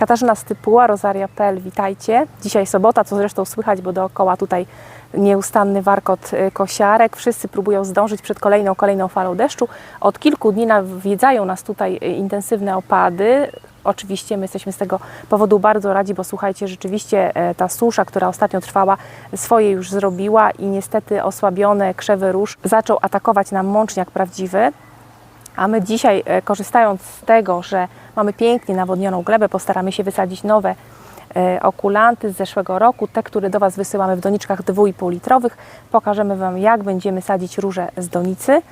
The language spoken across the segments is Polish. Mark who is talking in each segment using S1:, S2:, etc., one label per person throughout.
S1: Katarzyna Stypuła, Rosaria.pl, witajcie. Dzisiaj sobota, co zresztą słychać, bo dookoła tutaj nieustanny warkot y, kosiarek. Wszyscy próbują zdążyć przed kolejną, kolejną falą deszczu. Od kilku dni nawiedzają nas tutaj y, intensywne opady. Oczywiście my jesteśmy z tego powodu bardzo radzi, bo słuchajcie, rzeczywiście e, ta susza, która ostatnio trwała, swoje już zrobiła i niestety osłabione krzewy róż zaczął atakować nam mączniak prawdziwy. A my dzisiaj, e, korzystając z tego, że mamy pięknie nawodnioną glebę, postaramy się wysadzić nowe e, okulanty z zeszłego roku, te, które do Was wysyłamy w doniczkach 2,5 litrowych. Pokażemy Wam, jak będziemy sadzić róże z donicy,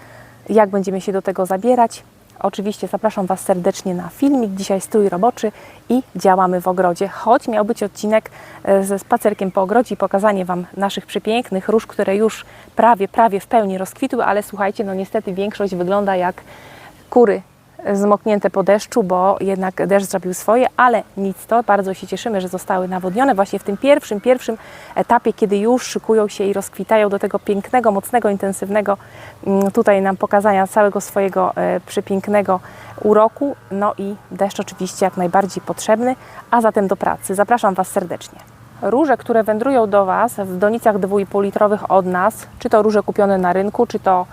S1: jak będziemy się do tego zabierać. Oczywiście zapraszam Was serdecznie na filmik. Dzisiaj strój roboczy i działamy w ogrodzie. Choć miał być odcinek e, ze spacerkiem po ogrodzie i pokazanie Wam naszych przepięknych róż, które już prawie, prawie w pełni rozkwitły, ale słuchajcie, no niestety większość wygląda jak kury zmoknięte po deszczu, bo jednak deszcz zrobił swoje, ale nic to, bardzo się cieszymy, że zostały nawodnione właśnie w tym pierwszym, pierwszym etapie, kiedy już szykują się i rozkwitają do tego pięknego, mocnego, intensywnego mm, tutaj nam pokazania całego swojego e, przepięknego uroku. No i deszcz oczywiście jak najbardziej potrzebny, a zatem do pracy. Zapraszam Was serdecznie. Róże, które wędrują do Was w donicach 2,5 litrowych od nas, czy to róże kupione na rynku, czy to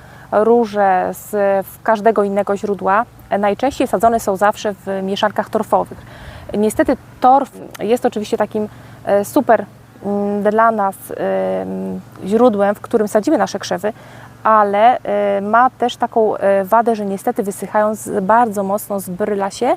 S1: róże z każdego innego źródła, najczęściej sadzone są zawsze w mieszankach torfowych. Niestety torf jest oczywiście takim e, super mm, dla nas em, źródłem, w którym sadzimy nasze krzewy, ale e, ma też taką e, wadę, że niestety wysychając bardzo mocno zbryla się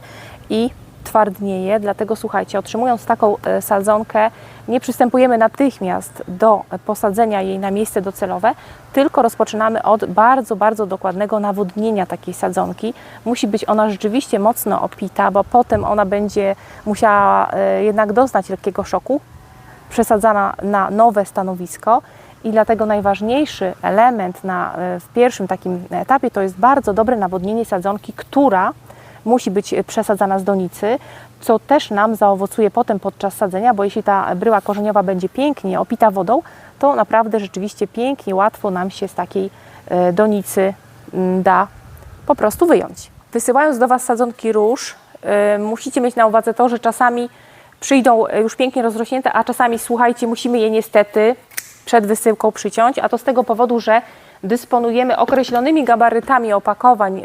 S1: i twardnieje, dlatego słuchajcie, otrzymując taką e, sadzonkę, nie przystępujemy natychmiast do posadzenia jej na miejsce docelowe, tylko rozpoczynamy od bardzo, bardzo dokładnego nawodnienia takiej sadzonki. Musi być ona rzeczywiście mocno opita, bo potem ona będzie musiała e, jednak doznać lekkiego szoku, przesadzana na nowe stanowisko. I dlatego najważniejszy element na, e, w pierwszym takim etapie to jest bardzo dobre nawodnienie sadzonki, która musi być przesadzana z donicy, co też nam zaowocuje potem podczas sadzenia, bo jeśli ta bryła korzeniowa będzie pięknie opita wodą, to naprawdę rzeczywiście pięknie, łatwo nam się z takiej e, donicy mm, da po prostu wyjąć. Wysyłając do Was sadzonki róż, e, musicie mieć na uwadze to, że czasami przyjdą e, już pięknie rozrośnięte, a czasami, słuchajcie, musimy je niestety przed wysyłką przyciąć, a to z tego powodu, że dysponujemy określonymi gabarytami opakowań,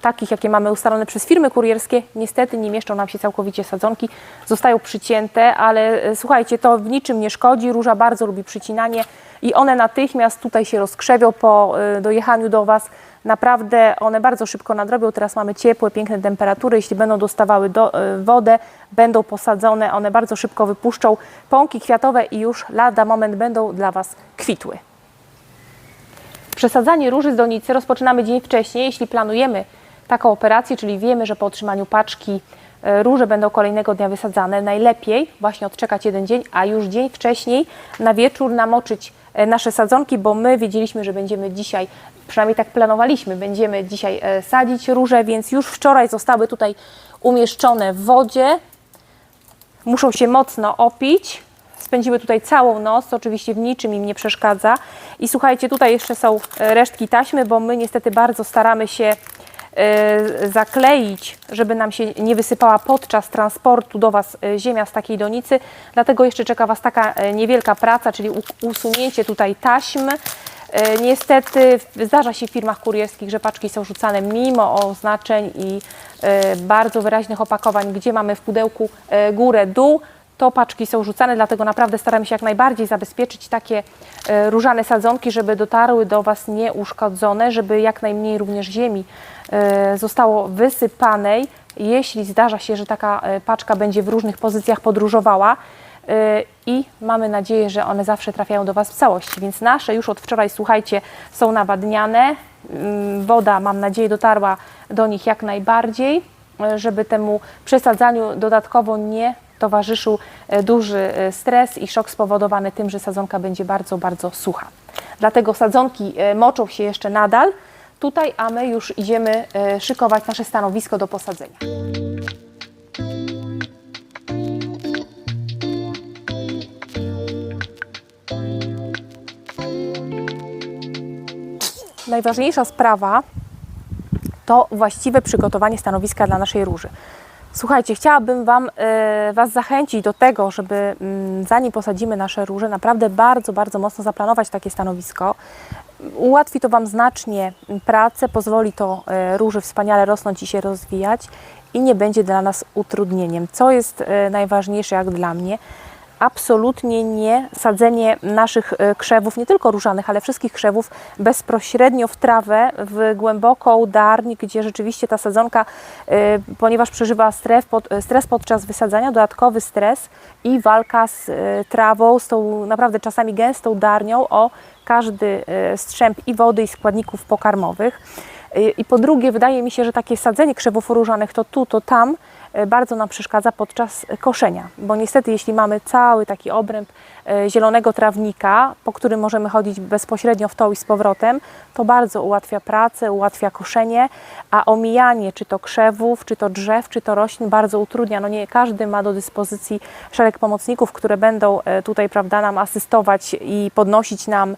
S1: takich jakie mamy ustalone przez firmy kurierskie. Niestety nie mieszczą nam się całkowicie sadzonki, zostają przycięte, ale e, słuchajcie, to w niczym nie szkodzi. Róża bardzo lubi przycinanie i one natychmiast tutaj się rozkrzewią po e, dojechaniu do Was. Naprawdę one bardzo szybko nadrobią. Teraz mamy ciepłe, piękne temperatury. Jeśli będą dostawały do, e, wodę, będą posadzone, one bardzo szybko wypuszczą pąki kwiatowe i już lada moment będą dla Was kwitły. Przesadzanie róży z donicy rozpoczynamy dzień wcześniej, jeśli planujemy taką operację, czyli wiemy, że po otrzymaniu paczki e, róże będą kolejnego dnia wysadzane. Najlepiej właśnie odczekać jeden dzień, a już dzień wcześniej na wieczór namoczyć e, nasze sadzonki, bo my wiedzieliśmy, że będziemy dzisiaj, przynajmniej tak planowaliśmy, będziemy dzisiaj e, sadzić róże, więc już wczoraj zostały tutaj umieszczone w wodzie. Muszą się mocno opić. Spędziły tutaj całą noc, oczywiście w niczym im nie przeszkadza. I słuchajcie, tutaj jeszcze są resztki taśmy, bo my niestety bardzo staramy się zakleić, żeby nam się nie wysypała podczas transportu do Was e, ziemia z takiej donicy. Dlatego jeszcze czeka Was taka e, niewielka praca, czyli usunięcie tutaj taśm. Niestety zdarza się w firmach kurierskich, że paczki są rzucane mimo oznaczeń i bardzo wyraźnych opakowań, gdzie mamy w pudełku górę, dół, to paczki są rzucane, dlatego naprawdę staramy się jak najbardziej zabezpieczyć takie e, różane sadzonki, żeby dotarły do Was nieuszkodzone, żeby jak najmniej również ziemi e, zostało wysypanej, jeśli zdarza się, że taka e, paczka będzie w różnych pozycjach podróżowała i mamy nadzieję, że one zawsze trafiają do Was w całości. Więc nasze już od wczoraj, słuchajcie, są nawadniane. Mm, Woda, mam nadzieję, dotarła do nich jak najbardziej, żeby temu przesadzaniu dodatkowo nie towarzyszył e, duży e, stres i szok spowodowany tym, że sadzonka będzie bardzo, bardzo sucha. Dlatego sadzonki e, moczą się jeszcze nadal tutaj, a my już idziemy szykować nasze stanowisko do posadzenia. Najważniejsza sprawa to właściwe przygotowanie stanowiska dla naszej róży. Słuchajcie, chciałabym Wam, e, Was zachęcić do tego, żeby mm, zanim posadzimy nasze róże, naprawdę bardzo, bardzo mocno zaplanować takie stanowisko. Ułatwi to Wam znacznie pracę, pozwoli to e, róży wspaniale rosnąć i się rozwijać i nie będzie dla nas utrudnieniem. Co jest e, najważniejsze jak dla mnie? Absolutnie nie sadzenie naszych e, krzewów, nie tylko różanych, ale wszystkich krzewów bezpośrednio w trawę, w głęboką darń, gdzie rzeczywiście ta sadzonka, e, ponieważ przeżywa e, stres podczas wysadzania, dodatkowy stres i walka z trawą, z tą naprawdę czasami gęstą darnią o każdy strzęp i wody i składników pokarmowych. E, I po drugie, wydaje mi się, że takie sadzenie krzewów różanych to tu, to tam e, bardzo nam przeszkadza podczas koszenia, bo niestety jeśli mamy cały taki obręb e, zielonego trawnika, po którym możemy chodzić bezpośrednio w to i z powrotem, to bardzo ułatwia pracę, ułatwia koszenie, a omijanie czy to krzewów, czy to drzew, czy to roślin bardzo utrudnia. No nie każdy ma do dyspozycji szereg pomocników, które będą tutaj prawda, nam asystować i podnosić nam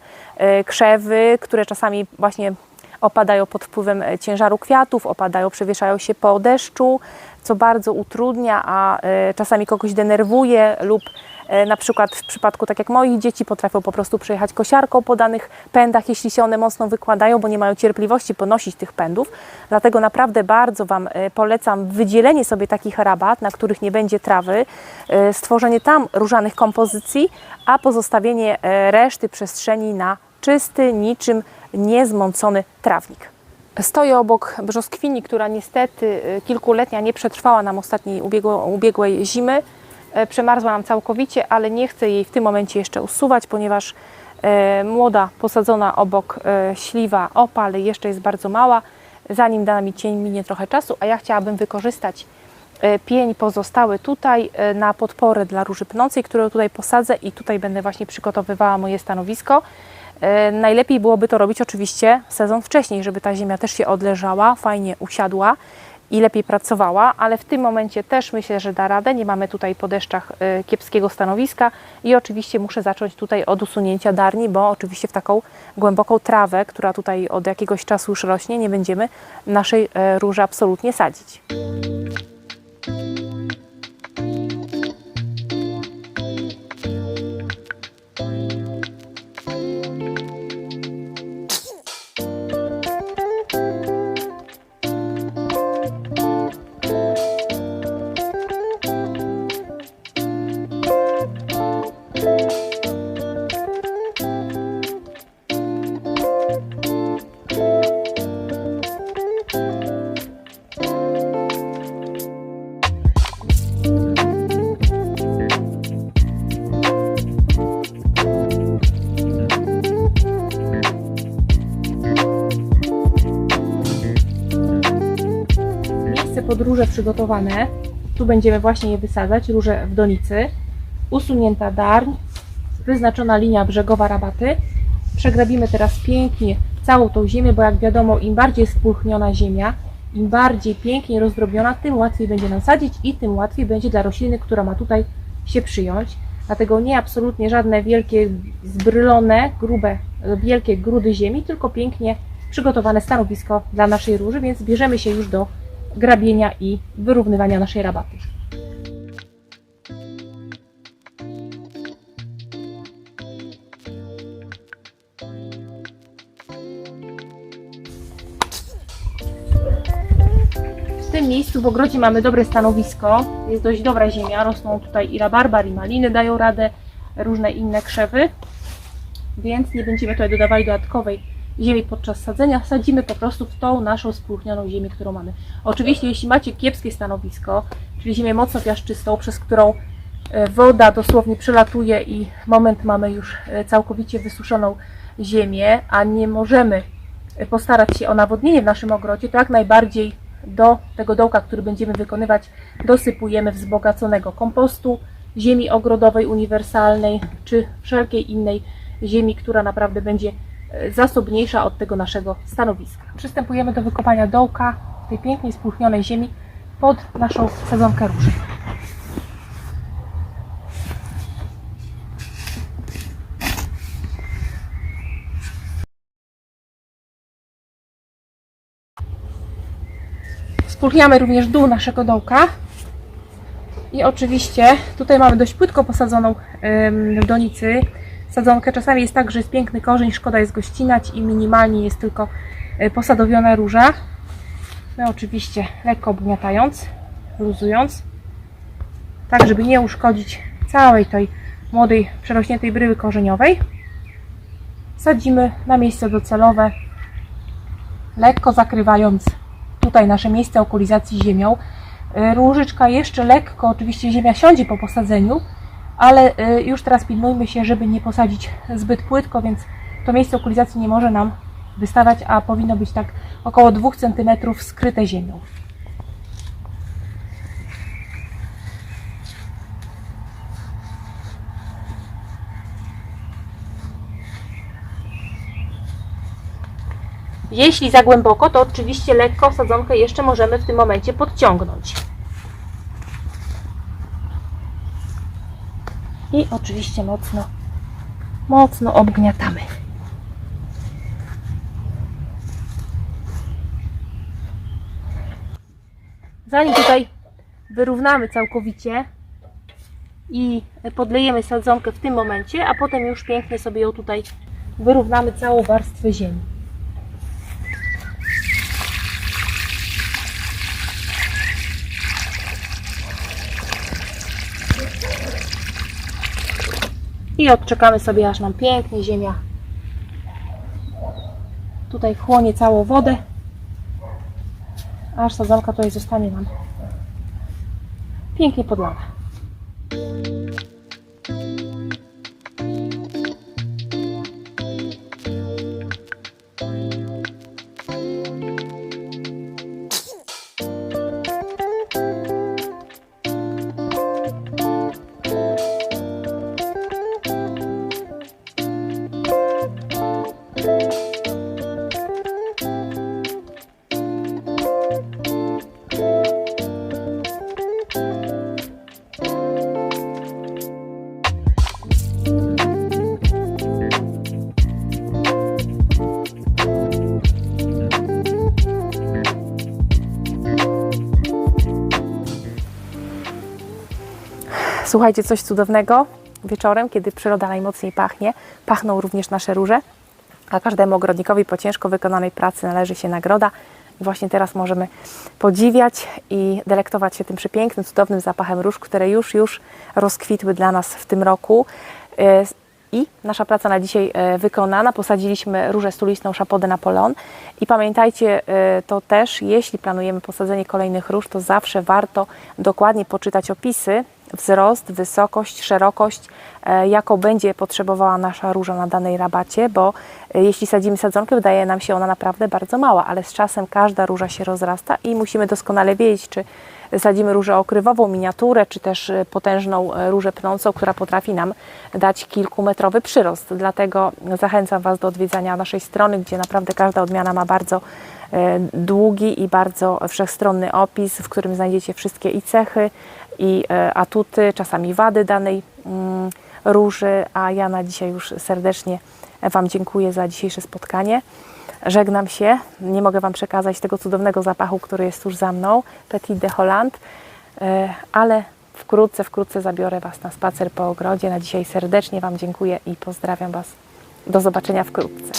S1: krzewy, które czasami właśnie opadają pod wpływem e, ciężaru kwiatów, opadają, przewieszają się po deszczu, co bardzo utrudnia, a e, czasami kogoś denerwuje lub e, na przykład w przypadku tak jak moich dzieci potrafią po prostu przejechać kosiarką po danych pędach, jeśli się one mocno wykładają, bo nie mają cierpliwości ponosić tych pędów. Dlatego naprawdę bardzo Wam polecam wydzielenie sobie takich rabat, na których nie będzie trawy, stworzenie tam różanych kompozycji, a pozostawienie reszty przestrzeni na czysty, niczym niezmącony trawnik. Stoję obok brzoskwini, która niestety y, kilkuletnia nie przetrwała nam ostatniej ubiegłej zimy. E, Przemarzła nam całkowicie, ale nie chcę jej w tym momencie jeszcze usuwać, ponieważ e, młoda posadzona obok e, śliwa opal jeszcze jest bardzo mała. Zanim da mi cień minie trochę czasu, a ja chciałabym wykorzystać pień pozostały tutaj na podporę dla róży pnącej, którą tutaj posadzę i tutaj będę właśnie przygotowywała moje stanowisko. E, Najlepiej byłoby to robić oczywiście sezon wcześniej, żeby ta ziemia też się odleżała, fajnie usiadła i lepiej pracowała, ale w tym momencie też myślę, że da radę. Nie mamy tutaj po deszczach e, kiepskiego stanowiska i oczywiście muszę zacząć tutaj od usunięcia darni, bo oczywiście w taką głęboką trawę, która tutaj od jakiegoś czasu już rośnie, nie będziemy naszej e, róży absolutnie sadzić. Przygotowane. Tu będziemy właśnie je wysadzać, róże w donicy. Usunięta darń, wyznaczona linia brzegowa rabaty. Przegrabimy teraz pięknie całą tą ziemię, bo jak wiadomo, im bardziej spulchniona ziemia, im bardziej pięknie rozdrobiona, tym łatwiej będzie nam sadzić i tym łatwiej będzie dla rośliny, która ma tutaj się przyjąć. Dlatego nie absolutnie żadne wielkie, zbrylone, grube, wielkie grudy ziemi, tylko pięknie przygotowane stanowisko dla naszej róży, więc bierzemy się już do grabienia i wyrównywania naszej rabaty. W tym miejscu w ogrodzie mamy dobre stanowisko, jest dość dobra ziemia, rosną tutaj i rabarbar, i maliny dają radę, różne inne krzewy, więc nie będziemy tutaj dodawali dodatkowej ziemi podczas sadzenia, sadzimy po prostu w tą naszą spróchnioną ziemię, którą mamy. Oczywiście jeśli macie kiepskie stanowisko, czyli ziemię mocno piaszczystą, przez którą e, woda dosłownie przelatuje i moment mamy już e, całkowicie wysuszoną ziemię, a nie możemy e, postarać się o nawodnienie w naszym ogrodzie, to jak najbardziej do tego dołka, który będziemy wykonywać, dosypujemy wzbogaconego kompostu, ziemi ogrodowej uniwersalnej, czy wszelkiej innej ziemi, która naprawdę będzie zasobniejsza od tego naszego stanowiska. Przystępujemy do wykopania dołka tej pięknej, spulchnionej ziemi pod naszą sadzonkę róży. Spulchniamy również dół naszego dołka I oczywiście tutaj mamy dość płytko posadzoną w donicy sadzonkę. Czasami jest tak, że jest piękny korzeń, szkoda jest go ścinać i minimalnie jest tylko e, posadowiona róża. My oczywiście lekko obgniatając, luzując, tak żeby nie uszkodzić całej tej młodej, przerośniętej bryły korzeniowej. Sadzimy na miejsce docelowe, lekko zakrywając tutaj nasze miejsce okulizacji ziemią. Y, Różyczka jeszcze lekko, oczywiście ziemia siądzie po posadzeniu, ale y, już teraz pilnujmy się, żeby nie posadzić zbyt płytko, więc to miejsce okulizacji nie może nam wystawać, a powinno być tak około 2 cm skryte ziemią. Jeśli za głęboko, to oczywiście lekko sadzonkę jeszcze możemy w tym momencie podciągnąć. I oczywiście mocno, mocno obgniatamy. Zanim tutaj wyrównamy całkowicie i podlejemy sadzonkę w tym momencie, a potem już pięknie sobie ją tutaj wyrównamy całą warstwę ziemi. I odczekamy sobie, aż nam pięknie ziemia tutaj wchłonie całą wodę, aż sadzonka tutaj zostanie nam pięknie podlana. Słuchajcie, coś cudownego. Wieczorem, kiedy przyroda najmocniej pachnie, pachną również nasze róże, a każdemu ogrodnikowi po ciężko wykonanej pracy należy się nagroda. Właśnie teraz możemy podziwiać i delektować się tym przepięknym, cudownym zapachem róż, które już, już rozkwitły dla nas w tym roku. E, I nasza praca na dzisiaj e, wykonana. Posadziliśmy różę stulistną de Napoleon. I pamiętajcie e, to też, jeśli planujemy posadzenie kolejnych róż, to zawsze warto dokładnie poczytać opisy, wzrost, wysokość, szerokość, e, jaką będzie potrzebowała nasza róża na danej rabacie, bo e, jeśli sadzimy sadzonkę, wydaje nam się ona naprawdę bardzo mała, ale z czasem każda róża się rozrasta i musimy doskonale wiedzieć, czy sadzimy różę okrywową, miniaturę, czy też e, potężną różę pnącą, która potrafi nam dać kilkumetrowy przyrost. Dlatego zachęcam Was do odwiedzania naszej strony, gdzie naprawdę każda odmiana ma bardzo długi i bardzo wszechstronny opis, w którym znajdziecie wszystkie i cechy, i e, atuty, czasami wady danej mm, róży. A ja na dzisiaj już serdecznie Wam dziękuję za dzisiejsze spotkanie. Żegnam się. Nie mogę Wam przekazać tego cudownego zapachu, który jest tuż za mną, Petit de Holland, E, ale wkrótce, wkrótce zabiorę Was na spacer po ogrodzie. Na dzisiaj serdecznie Wam dziękuję i pozdrawiam Was. Do zobaczenia wkrótce.